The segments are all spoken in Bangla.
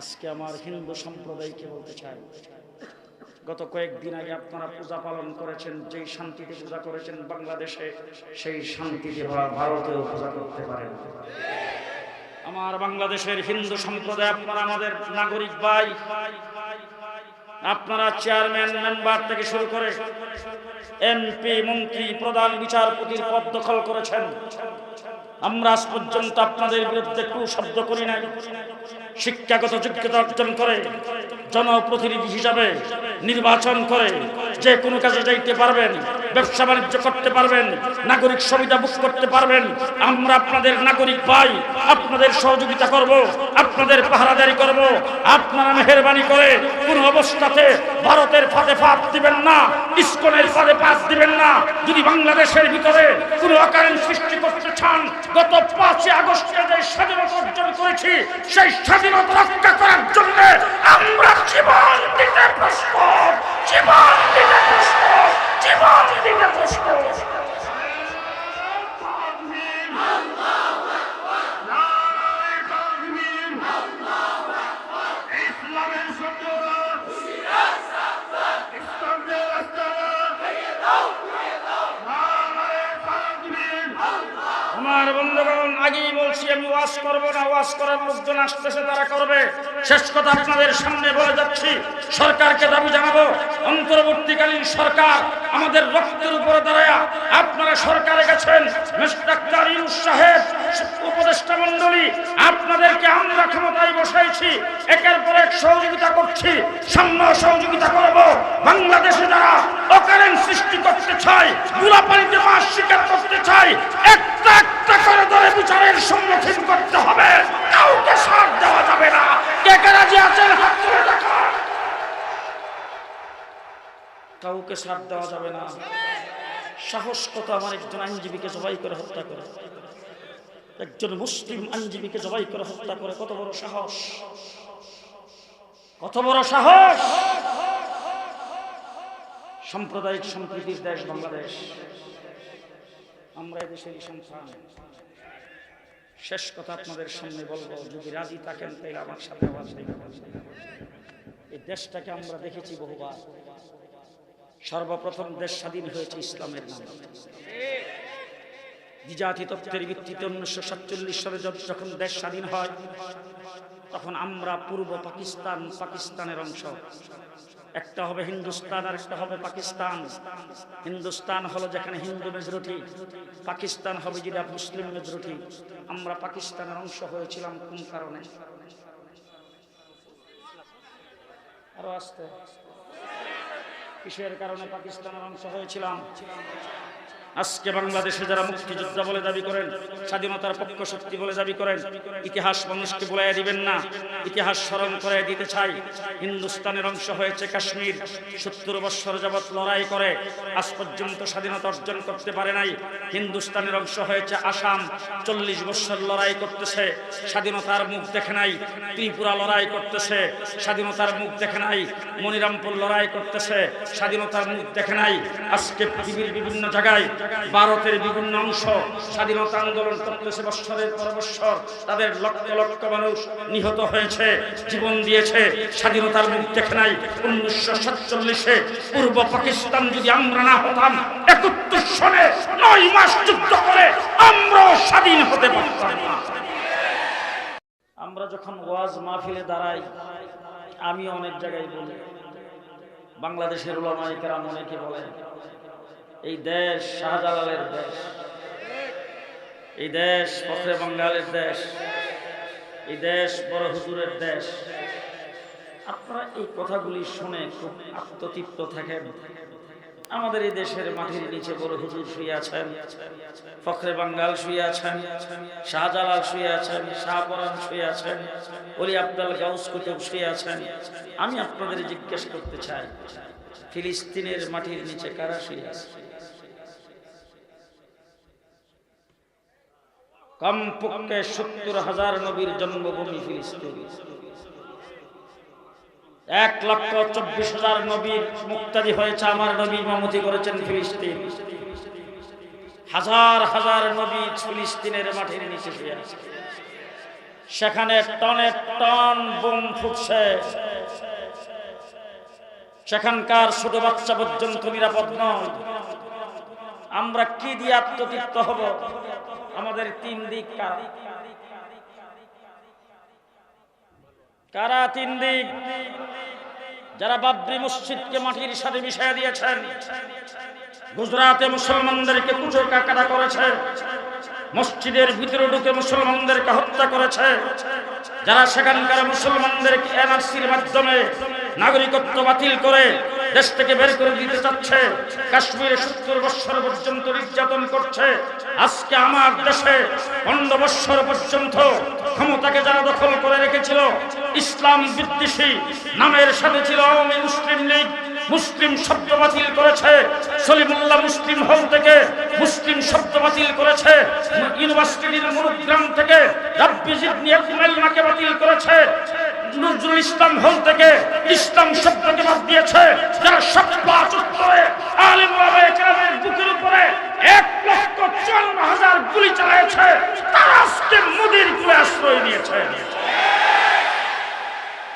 আজকে আমার হিন্দু সম্প্রদায়কে বলতে চাই। গত কয়েকদিন আগে আপনারা পূজা পালন করেছেন, যেই শান্তিতে পূজা করেছেন বাংলাদেশে, সেই শান্তিতে ভারতেও পূজা করতে পারেন। আমার বাংলাদেশের হিন্দু সম্প্রদায়, আপনারা আমাদের নাগরিক ভাই, আপনারা চেয়ারম্যান, মেম্বার থেকে শুরু করে এমপি, মন্ত্রী, প্রধান বিচারপতির পদ দখল করেছেন। আমরা আজ পর্যন্ত আপনাদের বিরুদ্ধে টু শব্দ করি নাই। শিক্ষাগত যোগ্যতা অর্জন করে, জনপ্রতিনিধি হিসাবে নির্বাচন করে, যে কোনো কাজে যাইতে পারবেন ব্যবসা বাণিজ্য করতে পারবেন, নাগরিক সুবিধা বুক করতে পারবেন। আমরা আপনাদের নাগরিক ভাই, আপনাদের সহযোগিতা করব, আপনাদের পাহারাদারি করব। আপনারা মেহরবানি করে কোন অবস্থাতে ভারতের ফাঁদে ফাঁদ দিবেন না, ইস্কনের ফাঁদে পাত দিবেন না। যদি বাংলাদেশের ভিতরে কোনো অকারণ সৃষ্টি করতে চান, গত পাঁচই আগস্টে যে স্বাধীনতা অর্জন করেছি, সেই স্বাধীনতা রক্ষা করার জন্য আমরা জীবন দিতে প্রস্তুত। আমার বন্ধুগণ, আগেই বলছি, আমি ওয়াজ করব না, ওয়াজ করার লোকজন আসতেছে করবে। শেষ কথা আপনাদের সামনে বলে যাচ্ছি, সরকারকে দাবি জানাব। অন্তর্বর্তীকালীন সরকার আমাদের রক্তের উপরে দাঁড়ায় আপনারা সরকারে গেছেন। সাহেব, উপদেষ্টা মন্ডলী আপনাদেরকে আমরা ক্ষমতায় বসাইছি। একের পর এক সহযোগিতা করছি। সাম্য সহযোগিতা করব। বাংলাদেশে যারা অকারেন্ট সৃষ্টি করতে চায়গুলা পানিতে মাছ শিকার করতে চায়, একটা একটা করে ধরে বিচারের সম্মুখীন করতে হবে। কাউকে সাথ দেওয়া যাবে না। কে কে রাজি আছেন? হাত তুলে দেখান। কাউকে সাথ দেওয়া যাবে না। সাহস কত আমার একজন আইনজীবীকে জবাই করে হত্যা করে। একজন মুসলিম আইনজীবীকে জবাই করে হত্যা করে, কত বড় সাহস। কত বড় সাহস! সাম্প্রদায়িক সম্প্রীতির দেশ বাংলাদেশ। আমরা এদেশেরই সন্তান। শেষ কথা আপনাদের সামনে বলব, যদি রাজি থাকেন তাহলে আমার সাথে আওয়াজ। এই দেশটাকে আমরা দেখেছি বহুবার। সর্বপ্রথম দেশ স্বাধীন হয়েছে ইসলামের নামে। দ্বিজাতি তত্ত্বের ভিত্তিতে উনিশশো সাতচল্লিশ সালে যখন দেশ স্বাধীন হয়, তখন আমরা পূর্ব পাকিস্তান পাকিস্তানের অংশ। একটা হবে হিন্দুস্তান আর একটা হবে পাকিস্তান। হিন্দুস্তান হলো যেখানে হিন্দু মেজরিটি, পাকিস্তান হবে যেটা মুসলিম মেজরিটি। আমরা পাকিস্তানের অংশ হয়েছিলাম কোন কারণে? আরও আসতে। কিসের কারণে পাকিস্তানের অংশ হয়েছিলাম। আজকে বাংলাদেশে যারা মুক্তিযোদ্ধা বলে দাবি করেন, স্বাধীনতার পক্ষ শক্তি বলে দাবি করেন, ইতিহাস মানুষকে বলাই দিবেন না। ইতিহাস স্মরণ করে দিতে চাই। হিন্দুস্তানের অংশ হয়েছে কাশ্মীর। সত্তর বৎসর যাবৎ লড়াই করে, আজ পর্যন্ত স্বাধীনতা অর্জন করতে পারে নাই। হিন্দুস্তানের অংশ হয়েছে আসাম। চল্লিশ বৎসর লড়াই করতেছে। স্বাধীনতার মুখ দেখে নাই। ত্রিপুরা লড়াই করতেছে। স্বাধীনতার মুখ দেখে নাই। মনিরামপুর লড়াই করতেছে। স্বাধীনতার মুখ দেখে নাই। আজকে পৃথিবীর বিভিন্ন জায়গায় ভারতের বিভিন্ন অংশ স্বাধীনতা আন্দোলন করতেছে বৎসরের পর তাদের লক্ষ লক্ষ মানুষ নিহত হয়েছে, জীবন দিয়েছে। স্বাধীনতার মুখ দেখে নাই। উনিশশো সাতচল্লিশে পূর্ব পাকিস্তান যদি আমরা না হতাম একত্রিশ সনে নয় মাস যুদ্ধ করে আমরাও স্বাধীন হতে পারতাম আমরা যখন ওয়াজ মাহফিলে দাঁড়াই আমি অনেক জায়গায় বলি, বাংলাদেশের ওলামাইকেরা অনেকে বলেন এই দেশ শাহজালালের দেশ। এই দেশ ফখরে বাঙ্গালের দেশ। এই দেশ বড় হুজুরের দেশ। আপনারা এই কথাগুলি শুনে খুব আত্মতৃপ্ত থাকেন। আমাদের এই দেশের মাটির নিচে বড় হুজুর শুয়ে আছেন, ফখরে বাঙ্গাল শুয়ে আছেন, শাহজালাল শুয়ে আছেন শাহপরান শুয়ে আছেন অলি আব্দাল গাউস কুতুব শুয়ে আছেন। আমি আপনাদের জিজ্ঞেস করতে চাই, ফিলিস্তিনের মাটির নিচে কারা শুয়ে আছে? কমপক্ষে সত্তর হাজার নবীর জন্মভূমি ফিলিস্তিন। এক লক্ষ চব্বিশ হাজার নবীর মুক্তাদি হয়েছে আমার নবী মামতি করেছেন ফিলিস্তিন। হাজার হাজার নবী ফিলিস্তিনের মাটির নিচে সেখানে টনে টন বোম ফুটছে। সেখানকার ছোট বাচ্চা পর্যন্ত নিরাপদ নয়। আমরা কি দিয়ে আত্মতৃপ্ত হব? আমাদের তিন দিক কারা? কারা তিন দিক? যারা বাবরি মসজিদকে মাটির সাথে মিশিয়ে দিয়েছেন, গুজরাটে মুসলমানদেরকে কুচো কাটা করেছে, মসজিদের ভিতরে ঢুকে মুসলমানদেরকে হত্যা করেছে যারা সেখানকার মুসলমানদের এনআরসির মাধ্যমে নাগরিকত্ব বাতিল করে দেশ থেকে বের করে দিতে চাচ্ছে, কাশ্মীরে সত্তর বৎসর পর্যন্ত নির্যাতন করছে, আজকে আমার দেশে পনেরো বৎসর পর্যন্ত ক্ষমতাকে যারা দখল করে রেখেছিল, ইসলাম বিদ্বেষী নামের সাথে ছিল মুসলিম লীগ। মুসলিম শব্দ বাতিল করেছে। সলিমুল্লাহ মুসলিম হল থেকে মুসলিম শব্দ বাতিল করেছে। ইউনিভার্সিটির মনোগ্রাম থেকে রাব্বি বাতিল করেছে। নজরুল ইসলাম হল থেকে ইসলাম শব্দকে বাদ দিয়েছে। যারা সপ্তাহ বুকের উপরে এক লক্ষ চুয়ান্ন হাজার গুলি চালিয়েছে, তারা আজকে মোদির কুলে আশ্রয় নিয়েছে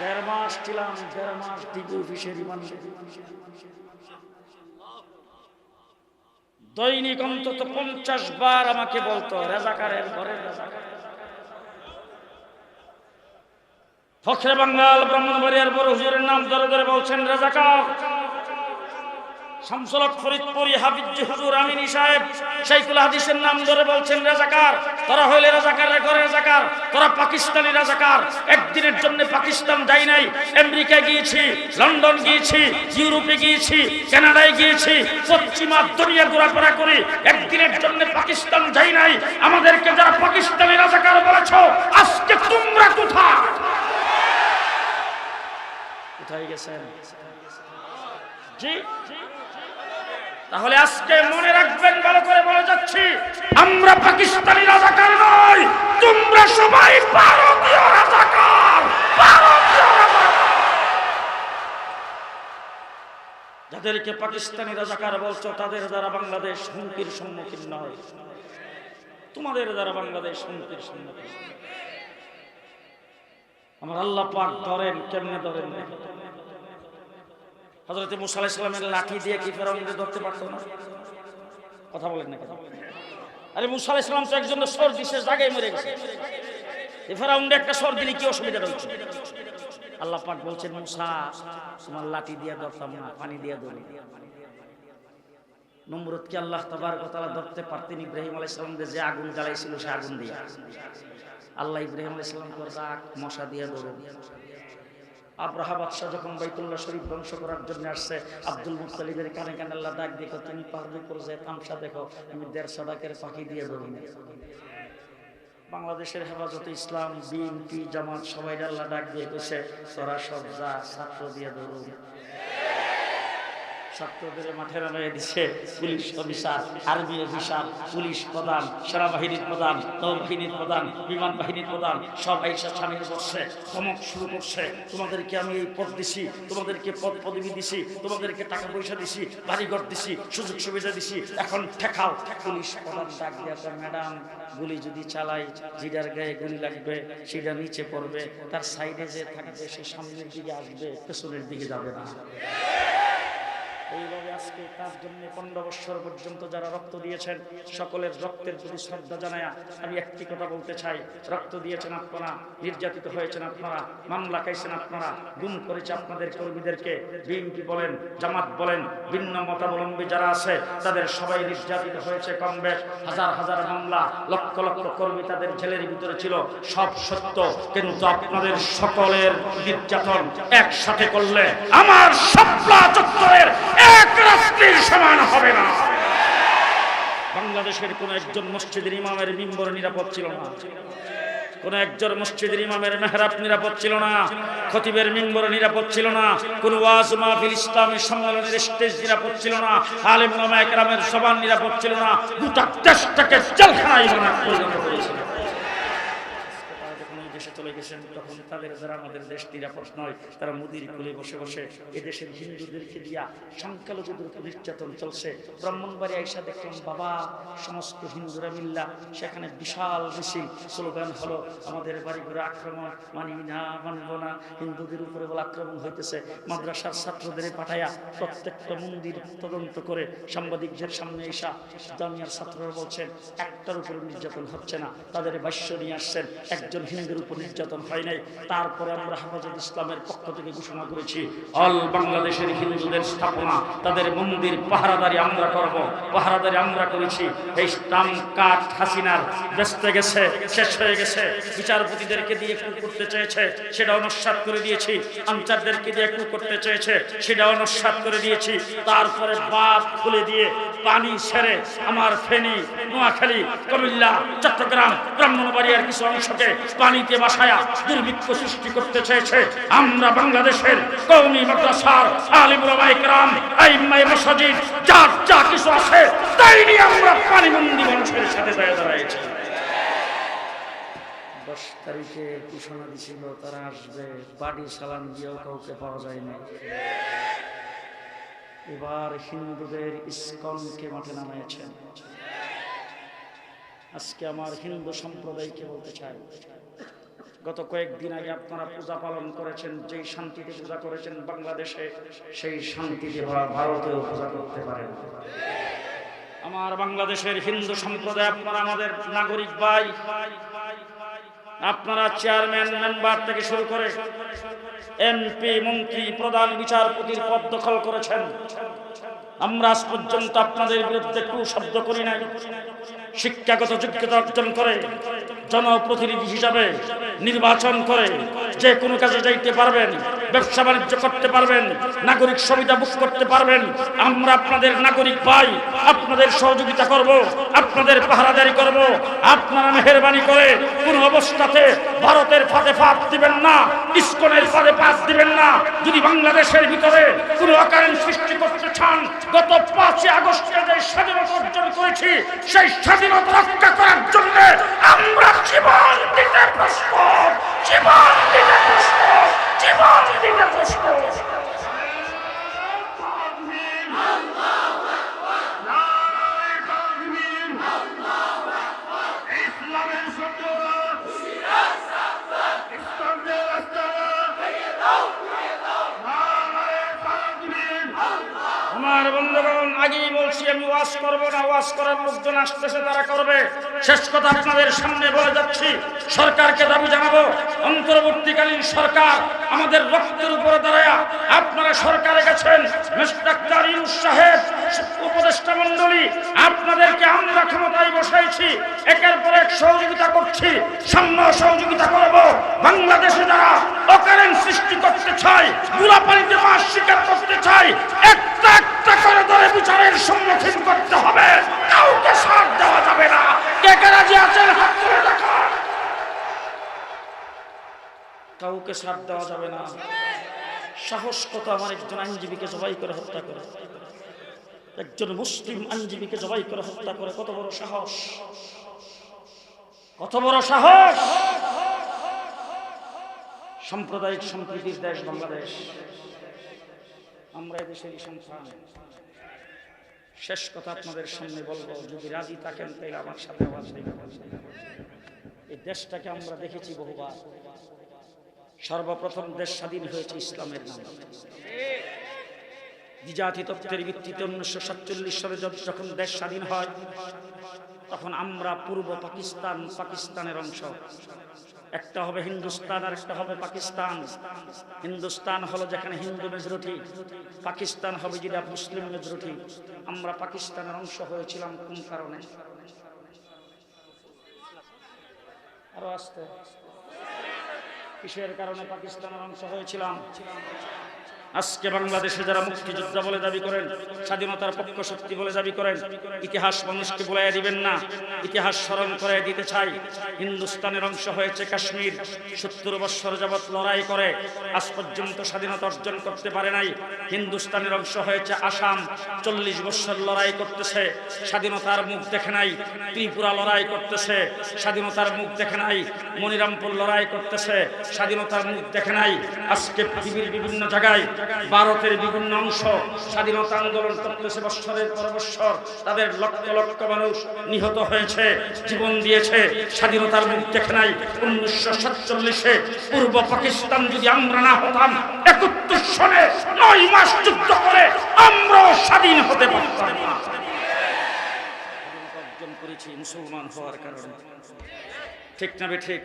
দেড় মাস ছিলাম, দেড় মাস দিব দৈনিক অন্তত পঞ্চাশ বার আমাকে বলতো, রেজাকারের ঘরে ফখরে বাঙ্গাল, ব্রাহ্মণবাড়িয়ার বড় হুজুরের নাম ধরে ধরে বলছেন, রেজাকার। শামসুলক ফরিদপুরি হাফিজ হুজুর আমিনী সাহেব শাইকুল হাদিসের নাম ধরে বলছেন, রাজাকার, তোরা হইলে রাজাকারের ঘরে রাজাকার, তোরা পাকিস্তানি রাজাকার, একদিনের জন্য পাকিস্তান যাই নাই আমেরিকা গিয়েছি, লন্ডন গিয়েছি, ইউরোপে গিয়েছি, কানাডায় গিয়েছি, পশ্চিমা দুনিয়া ঘোরাফেরা করি একদিনের জন্য পাকিস্তান যাই নাই, আমাদেরকে যারা পাকিস্তানি রাজাকার বলেছ, আজকে তোমরা কোথায়? কোথায় গেছেন? জি? তাহলে আজকে মনে রাখবেন, ভালো করে বলে যাচ্ছি, আমরা পাকিস্তানি রাজাকার নই, তোমরা সবাই ভারতীয় রাজাকার যাদেরকে পাকিস্তানি রাজাকার বলছো, তাদের দ্বারা বাংলাদেশ হুমকির সম্মুখীন নয়। তোমাদের দ্বারা বাংলাদেশ হুমকির সম্মুখীন আমার আল্লাহ পাক ধরেন, কেমনে ধরেন? হজরত মুসা আলাইসালামের লাঠি দিয়ে কি ফেরাউনকে ধরতে পারতো না? কথা বলেন না কথা আরে মুসা আলাইসালাম তো একজন সর্দি শেষ জায়গায় মরে গেছে। ফেরাউনকে একটা সর দিলে কি অসুবিধা রয়েছে? আল্লাহ পাক বলছেন, মুসা, তোমার লাঠি দিয়ে ধরতাম না, পানি দিয়ে ধরি। নমরুদকে আল্লাহ তাবার কথা ধরতে পারতেন ইব্রাহিম আলাইসালামদের যে আগুন জ্বালাইছিল সে আগুন দিয়ে? আল্লাহ ইব্রাহিম আলাইসালাম রাগ মশা দিয়ে ধরুন আব্রাহা বাদশাহ যখন বাইতুল্লাহ শরীফ ধ্বংস করার জন্য আসছে, আব্দুল মুতালিবের কানে কানে আল্লাহ ডাক দেখো, তুমি পারবে করে তামসা দেখো, আমি দেড়শো ডাকের পাখি দিয়ে ধরি বাংলাদেশের হেফাজতে ইসলাম, বিএনপি, জামাত, সবাই আল্লাহ ডাক দিয়ে কইছে তোরা সব যা ছাত্র দিয়ে ধরুন মাঠে দিছে পুলিশ অফিসার পুলিশ সেনাবাহিনীর বিমান বাহিনীর সামিল করছে শুরু করছে। তোমাদেরকে আমি এই পদ দিছি, তোমাদেরকে দিছি, তোমাদেরকে টাকা পয়সা দিছি সুযোগ সুবিধা দিছি। এখন ঠেকাও। পুলিশ প্রধান ডাক দিয়ে ম্যাডাম, গুলি যদি চালাই, জিডার গায়ে গুলি লাগবে সেটা নিচে পড়বে, তার সাইডে যে থাকবে, সে সামনের দিকে আসবে, পেছনের দিকে যাবে না। এইভাবে আজকে তার জন্য পনেরো বৎসর পর্যন্ত যারা রক্ত দিয়েছেন, সকলের রক্তের প্রতি শ্রদ্ধা জানায় আমি একটি কথা বলতে চাই। রক্ত দিয়েছেন আপনারা, নির্যাতিত হয়েছেন আপনারা, মামলা খাইছেন আপনারা, গুম করেছে আপনাদের কর্মীদেরকে বিএনপি বলেন, জামাত বলেন, ভিন্ন মতাবলম্বী যারা আছে, তাদের সবাই নির্যাতিত হয়েছে কম হাজার হাজার মামলা, লক্ষ লক্ষ কর্মী তাদের জেলের ভিতরে ছিল, সব সত্য। কিন্তু আপনাদের সকলের নির্যাতন একসাথে করলে আমার সপ্লা চত্বরের এক রাত্রির সমান হবে না। বাংলাদেশের কোন একজন মসজিদের ইমামের মিম্বর নিরাপদ ছিল না। কোন একজন মসজিদের ইমামের মেহরাব নিরাপদ ছিল না। খতিবের মিম্বর নিরাপদ ছিল না। কোন ওয়াজ মাহফিল ইসলামী সম্মেলনের স্টেজ নিরাপদ ছিল না। আলেম নামা একরামের সবার নিরাপদ ছিল না। গোটা দেশটাকে জেলখানায় পরিণত দেশে চলে গেছেন, তখন তাদের যারা আমাদের দেশ নিরাপদ নয়, তারা মুদির কুলে বসে বসে এদেশের হিন্দুদেরকে দিয়া সংখ্যালঘুদের নির্যাতন চলছে। ব্রাহ্মণবাড়ি আইসা দেখলাম, বাবা, সমস্ত হিন্দুরা মিল্লা, সেখানে বিশাল মিছিল, স্লোগান হলো, আমাদের বাড়িঘরে আক্রমণ, মানি না, মানব না। হিন্দুদের উপরে বলে আক্রমণ হইতেছে, মাদ্রাসার ছাত্রদের পাঠাইয়া প্রত্যেকটা মন্দির তদন্ত করে সাংবাদিকদের সামনে এসা জামিয়ার ছাত্ররা বলছেন, একটার উপরে নির্যাতন হচ্ছে না। তাদের ভাষ্য নিয়ে আসছেন, একজন হিন্দুর উপর নির্যাতন হয় নাই। তারপরে আমরা হেফাজত ইসলামের পক্ষ থেকে ঘোষণা করেছি, অল বাংলাদেশের হিন্দুদের স্থাপনা, তাদের মন্দির পাহারাদারি আমরা করব, পাহারাদারি আমরা করেছি। এই স্টাম কাঠ হাসিনার ব্যস্ত গেছে, শেষ হয়ে গেছে। বিচারপতিদেরকে দিয়ে কু করতে চেয়েছে, সেটাও নস্বাত করে দিয়েছি। আনসারদেরকে দিয়ে কু করতে চেয়েছে সেটা নস্বাত করে দিয়েছি। তারপরে বাদ খুলে দিয়ে পানি ছেড়ে আমার ফেনী, নোয়াখালী, কুমিল্লা, চট্টগ্রাম, ব্রাহ্মণবাড়িয়ার কিছু অংশকে পানিতে বাসায়া দুর্ভিক্ষ সৃষ্টি করতে চেয়েছে। আমরা বাংলাদেশের কৌমি মাদ্রাসার আলিমুলামা ইকরাম আইম্মাই মসজিদ যার যা কিছু আছে, তাই নিয়ে আমরা পানিবন্দি মানুষের সাথে দাঁড়িয়ে দাঁড়াইছি। আজকে আমার হিন্দু সম্প্রদায়কে বলতে চাই। গত কয়েকদিন আগে আপনারা পূজা পালন করেছেন, যেই শান্তিতে পূজা করেছেন বাংলাদেশে, সেই শান্তিতে ভারতেও পূজা করতে পারেন। আমার বাংলাদেশের হিন্দু সম্প্রদায়, আপনারা আমাদের নাগরিক ভাই, আপনারা চেয়ারম্যান, মেম্বার থেকে শুরু করে এমপি, মন্ত্রী, প্রধান বিচারপতির পদ দখল করেছেন। আমরা আজ পর্যন্ত আপনাদের বিরুদ্ধে টু শব্দ করি নাই। শিক্ষাগত যোগ্যতা অর্জন করে, জনপ্রতিনিধি হিসাবে নির্বাচন করে যে কোনো কাজে যাইতে পারবেন, ব্যবসা বাণিজ্য করতে পারবেন, নাগরিক সুবিধা বুক করতে পারবেন, আমরা আপনাদের নাগরিক ভাই, আপনাদের সহযোগিতা করব, আপনাদের পাহারাদারি করব, আপনারা মেহরবানি করে কোন অবস্থাতে ভারতের ফাঁদে ফাঁদ দিবেন না, ইস্কনের ফাঁদে ফাঁদ দিবেন না। যদি বাংলাদেশের ভিতরে কোনো অকারণ সৃষ্টি করতে চান, গত পাঁচই আগস্টে যে স্বাধীনতা অর্জন করেছি, সেই স্বাধীনতা রক্ষা করার জন্য আমরা জীবন দিতে প্রস্তুত। জীবন দিতে প্রস্তুত জীবন দিতে প্রস্তুত তাকবীর নারায়ে তাকবীর ইসলামের সত্যরা ইসলামের রাস্তারা নারায়ে তাকবীর আমার বন্ধুগণ আগেই বলছি আমি ওয়াজ করব না ওয়াজ করার লোকজন আসতেছে, তারা করবে। শেষ কথা আপনাদের সামনে বলে যাচ্ছি, সরকারকে দাবি জানাব, অন্তর্বর্তীকালীন সরকার আমাদের রক্তের উপরে দাঁড়ায়, আপনারা সরকারে গেছেন উপদেষ্টা মন্ডলী আপনাদেরকে আমরা ক্ষমতায় বসাইছি, এক সহযোগিতা করছি, সাম্য সহযোগিতা করব। বাংলাদেশে যারা অকারেন্ট সৃষ্টি করতে চায় গুলাপানিতে মাছ শিকার করতে চায়, একটা একটা করে ধরে বিচারের সম্মুখীন করতে হবে। কাউকে সাথ দেওয়া যাবে না। কে কে রাজি আছেন? হাত দেখান। কাউকে সাথ দেওয়া যাবে না। সাহস কত আমার একজন আইনজীবীকে জবাই করে হত্যা করে? একজন মুসলিম আইনজীবীকে জবাই করে হত্যা করে, কত বড় সাহস? কত বড় সাহস? সাম্প্রদায়িক সম্প্রীতির দেশ বাংলাদেশ। আমরা এদেশেরই সন্তান। শেষ কথা আপনাদের সামনে বলব, যদি রাজি থাকেন তাহলে আমার সাথে এই দেশটাকে আমরা দেখেছি বহুবার। সর্বপ্রথম দেশ স্বাধীন হয়েছে ইসলামের নামে। দ্বিজাতি তত্ত্বের ভিত্তিতে উনিশশো সাতচল্লিশ সালে যখন দেশ স্বাধীন হয় তখন আমরা পূর্ব পাকিস্তান, পাকিস্তানের অংশ। একটা হবে হিন্দুস্তান আর একটা হবে পাকিস্তান। হিন্দুস্তান হলো যেখানে হিন্দু মেজরিটি, পাকিস্তান হবে যেটা মুসলিম মেজরিটি। আমরা পাকিস্তানের অংশ হয়েছিলাম কোন কারণে? আরও আসতে। কিসের কারণে পাকিস্তানের অংশ হয়েছিলাম? আজকে বাংলাদেশে যারা মুক্তিযোদ্ধা বলে দাবি করেন, স্বাধীনতার পক্ষ শক্তি বলে দাবি করেন, ইতিহাস মানুষকে বলাই দিবেন না। ইতিহাস স্মরণ করে দিতে চাই। হিন্দুস্তানের অংশ হয়েছে কাশ্মীর। সত্তর বৎসর যাবৎ লড়াই করে, আজ পর্যন্ত স্বাধীনতা অর্জন করতে পারে নাই। হিন্দুস্তানের অংশ হয়েছে আসাম। চল্লিশ বৎসর লড়াই করতেছে। স্বাধীনতার মুখ দেখে নাই। ত্রিপুরা লড়াই করতেছে। স্বাধীনতার মুখ দেখে নাই। মনিরামপুর লড়াই করতেছে। স্বাধীনতার মুখ দেখে নাই। আজকে পৃথিবীর বিভিন্ন জায়গায় ভারতের বিভিন্ন অংশ স্বাধীনতা আন্দোলন করতেছে বৎসরের পর বৎসর তাদের লক্ষ লক্ষ মানুষ নিহত হয়েছে, জীবন দিয়েছে। স্বাধীনতার মুখ দেখে নাই। উনিশশো সাতচল্লিশে পূর্ব পাকিস্তান যদি আমরা না হতাম, একাত্তর সনে নয় মাস যুদ্ধ করে আমরাও স্বাধীন হতে পারতাম না। করেছি মুসলমান হওয়ার কারণে। ঠিক না ঠিক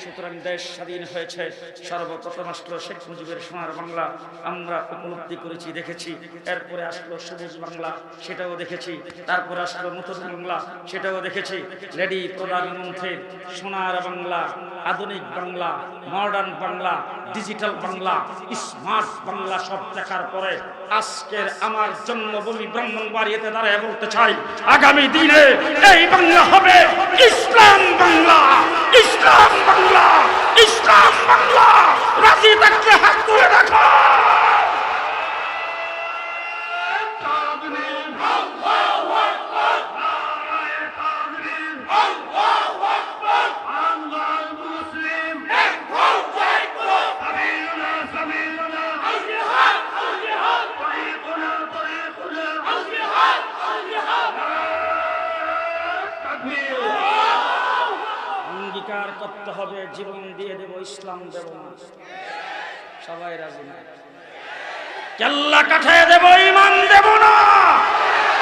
সুতরাং দেশ স্বাধীন হয়েছে। সর্বপ্রথম আসলো শেখ মুজিবের সোনার বাংলা আমরা উপলব্ধি করেছি, দেখেছি। এরপরে আসলো সবুজ বাংলা, সেটাও দেখেছি। তারপরে আসলো নতুন বাংলা, সেটাও দেখেছি। লেডি প্রধানমন্ত্রীর সোনার বাংলা, আধুনিক Bangla, modern Bangla, digital Bangla, smart Bangla সব দেখার পরে আজকের আমার জন্মভূমি ব্রাহ্মণবাড়িয়াতে দাঁড়ায় বলতে চাই, আগামী দিনে এই বাংলা হবে ইসলাম বাংলা। ইসলাম বাংলা ইসলাম বাংলা। রাজি থাকলে হাত তুলে দেখো তাকবীর আল্লাহু আকবার নারায়ে তাকবীর আল্লাহু আকবার আমরা মুসলিম এক হও জয় করো সাবিলুনা সাবিলুনা আল জিহাদ আল জিহাদ তরিকুনা তরিকুনা আল জিহাদ আল জিহাদ তাকবীর অঙ্গীকার করতে হবে জীবন দিয়ে দেব ইসলাম দেব না সবাই রাজি না। কেল্লা কাঠায় দেব, ইমান দেব না।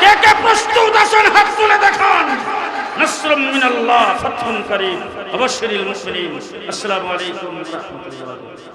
কে কে প্রস্তুত আছেন, হাত তুলে দেখান। নসরুম মিনাল্লাহ ফাতহুন করিম অবশ্যই মুসলিম। আসসালামু আলাইকুম ওয়া রাহমাতুল্লাহ